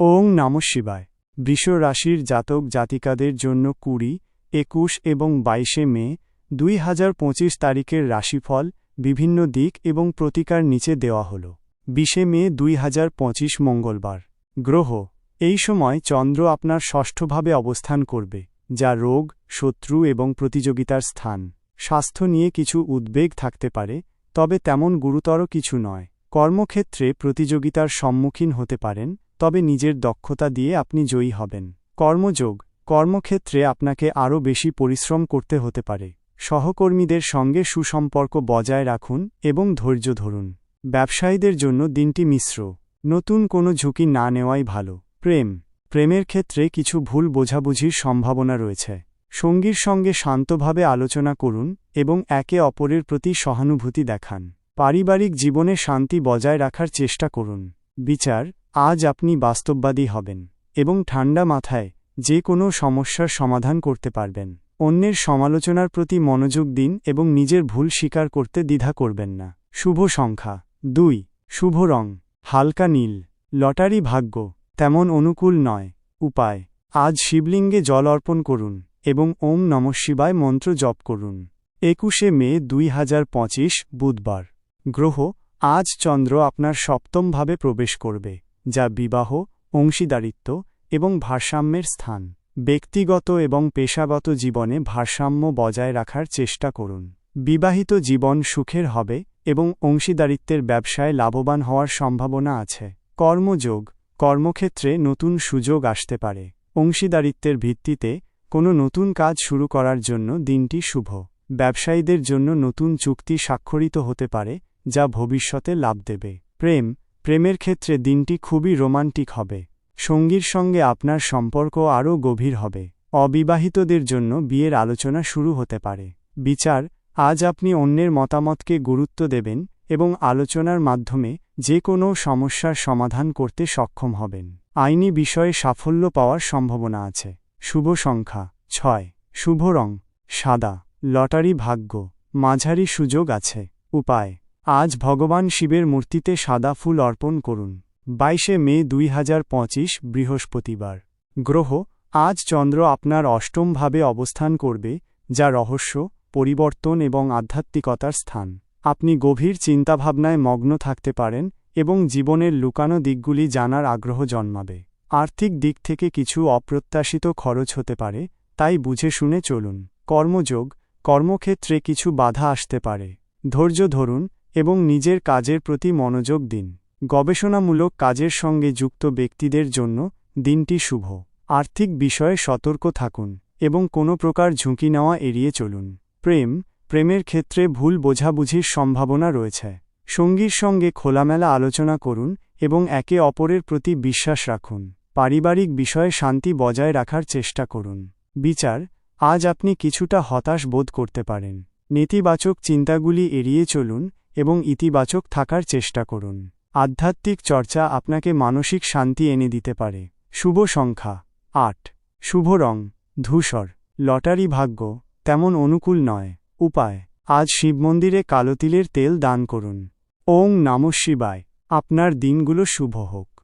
ওং নম শিবায়। বৃষ রাশির জাতক জাতিকাদের জন্য কুড়ি, একুশ এবং বাইশে মে, দুই হাজার পঁচিশ তারিখের রাশিফল, বিভিন্ন দিক এবং প্রতিকার নিচে দেওয়া হল। বিশে মে, দুই হাজার পঁচিশ মঙ্গলবার। গ্রহ, এই সময় চন্দ্র আপনার ষষ্ঠভাবে অবস্থান করবে, যা রোগ, শত্রু এবং প্রতিযোগিতার স্থান। স্বাস্থ্য নিয়ে কিছু উদ্বেগ থাকতে পারে, তবে তেমন গুরুতর কিছু নয়। কর্মক্ষেত্রে প্রতিযোগিতার সম্মুখীন হতে পারেন তবে নিজের দক্ষতা দিয়ে আপনি জয়ী হবেন। কর্মযোগ, কর্মক্ষেত্রে আপনাকে আরও বেশি পরিশ্রম করতে হতে পারে। সহকর্মীদের সঙ্গে সুসম্পর্ক বজায় রাখুন এবং ধৈর্য ধরুন। ব্যবসায়ীদের জন্য দিনটি মিশ্র। নতুন কোনো ঝুঁকি না নেওয়াই ভালো। প্রেম। প্রেমের ক্ষেত্রে কিছু ভুল বোঝাবুঝির সম্ভাবনা রয়েছে। সঙ্গীর সঙ্গে শান্তভাবে আলোচনা করুন এবং একে অপরের প্রতি সহানুভূতি দেখান। পারিবারিক জীবনে শান্তি বজায় রাখার চেষ্টা করুন। বিচার। আজ আপনি বাস্তববাদী হবেন এবং ঠান্ডা মাথায় যে কোনো সমস্যার সমাধান করতে পারবেন। অন্যের সমালোচনার প্রতি মনোযোগ দিন এবং নিজের ভুল স্বীকার করতে দ্বিধা করবেন না। শুভ সংখ্যা। দুই। শুভ রং। হালকা নীল। লটারি ভাগ্য। তেমন অনুকূল নয়। উপায়। আজ শিবলিঙ্গে জল অর্পণ করুন এবং ওম নম শিবায় মন্ত্র জপ করুন। একুশে মে দুই হাজার পঁচিশ বুধবার। গ্রহ, আজ চন্দ্র আপনার সপ্তমভাবে প্রবেশ করবে। যা বিবাহ, অংশীদারিত্ব এবং ভারসাম্যের স্থান। ব্যক্তিগত এবং পেশাগত জীবনে ভারসাম্য বজায় রাখার চেষ্টা করুন। বিবাহিত জীবন সুখের হবে এবং অংশীদারিত্বের ব্যবসায় লাভবান হওয়ার সম্ভাবনা আছে। কর্মযোগ, কর্মক্ষেত্রে নতুন সুযোগ আসতে পারে। অংশীদারিত্বের ভিত্তিতে কোনো নতুন কাজ শুরু করার জন্য দিনটি শুভ। ব্যবসায়ীদের জন্য নতুন চুক্তি স্বাক্ষরিত হতে পারে, যা ভবিষ্যতে লাভ দেবে। প্রেম প্রেমের ক্ষেত্রে দিনটি খুবই রোমান্টিক হবে। সঙ্গীর সঙ্গে আপনার সম্পর্ক আরও গভীর হবে। অবিবাহিতদের জন্য বিয়ের আলোচনা শুরু হতে পারে। বিচার, আজ আপনি অন্যের মতামতকে গুরুত্ব দেবেন এবং আলোচনার মাধ্যমে যে কোনো সমস্যার সমাধান করতে সক্ষম হবেন। আইনি বিষয়ে সাফল্য পাওয়ার সম্ভাবনা আছে। শুভ সংখ্যা, ছয়। শুভ রং, সাদা। লটারি ভাগ্য, মাঝারি সুযোগ আছে। উপায় আজ ভগবান শিবের মূর্তিতে সাদা ফুল অর্পণ করুন। বাইশে মে দুই পঁচিশ, বৃহস্পতিবার। গ্রহ, আজ চন্দ্র আপনার অষ্টমভাবে অবস্থান করবে, যা রহস্য, পরিবর্তন এবং আধ্যাত্মিকতার স্থান। আপনি গভীর চিন্তাভাবনায় মগ্ন থাকতে পারেন এবং জীবনের লুকানো দিকগুলি জানার আগ্রহ জন্মাবে। আর্থিক দিক থেকে কিছু অপ্রত্যাশিত খরচ হতে পারে, তাই বুঝে শুনে চলুন। কর্মযোগ, কর্মক্ষেত্রে কিছু বাধা আসতে পারে। ধৈর্য ধরুন এবং নিজের কাজের প্রতি মনোযোগ দিন। গবেষণামূলক কাজের সঙ্গে যুক্ত ব্যক্তিদের জন্য দিনটি শুভ। আর্থিক বিষয়ে সতর্ক থাকুন এবং কোনো প্রকার ঝুঁকি নেওয়া এড়িয়ে চলুন। প্রেম, প্রেমের ক্ষেত্রে ভুল বোঝাবুঝির সম্ভাবনা রয়েছে। সঙ্গীর সঙ্গে খোলামেলা আলোচনা করুন এবং একে অপরের প্রতি বিশ্বাস রাখুন। পারিবারিক বিষয়ে শান্তি বজায় রাখার চেষ্টা করুন। বিচার, আজ আপনি কিছুটা হতাশ বোধ করতে পারেন। নেতিবাচক চিন্তাগুলি এড়িয়ে চলুন এবং ইতিবাচক থাকার চেষ্টা করুন। আধ্যাত্মিক চর্চা আপনাকে মানসিক শান্তি এনে দিতে পারে। শুভ সংখ্যা, আট। শুভ রং, ধূসর। লটারি ভাগ্য, তেমন অনুকূল নয়। উপায়, আজ শিব মন্দিরে কালো তিলের তেল দান করুন। ওং নম শিবায়। আপনার দিনগুলো শুভ হোক।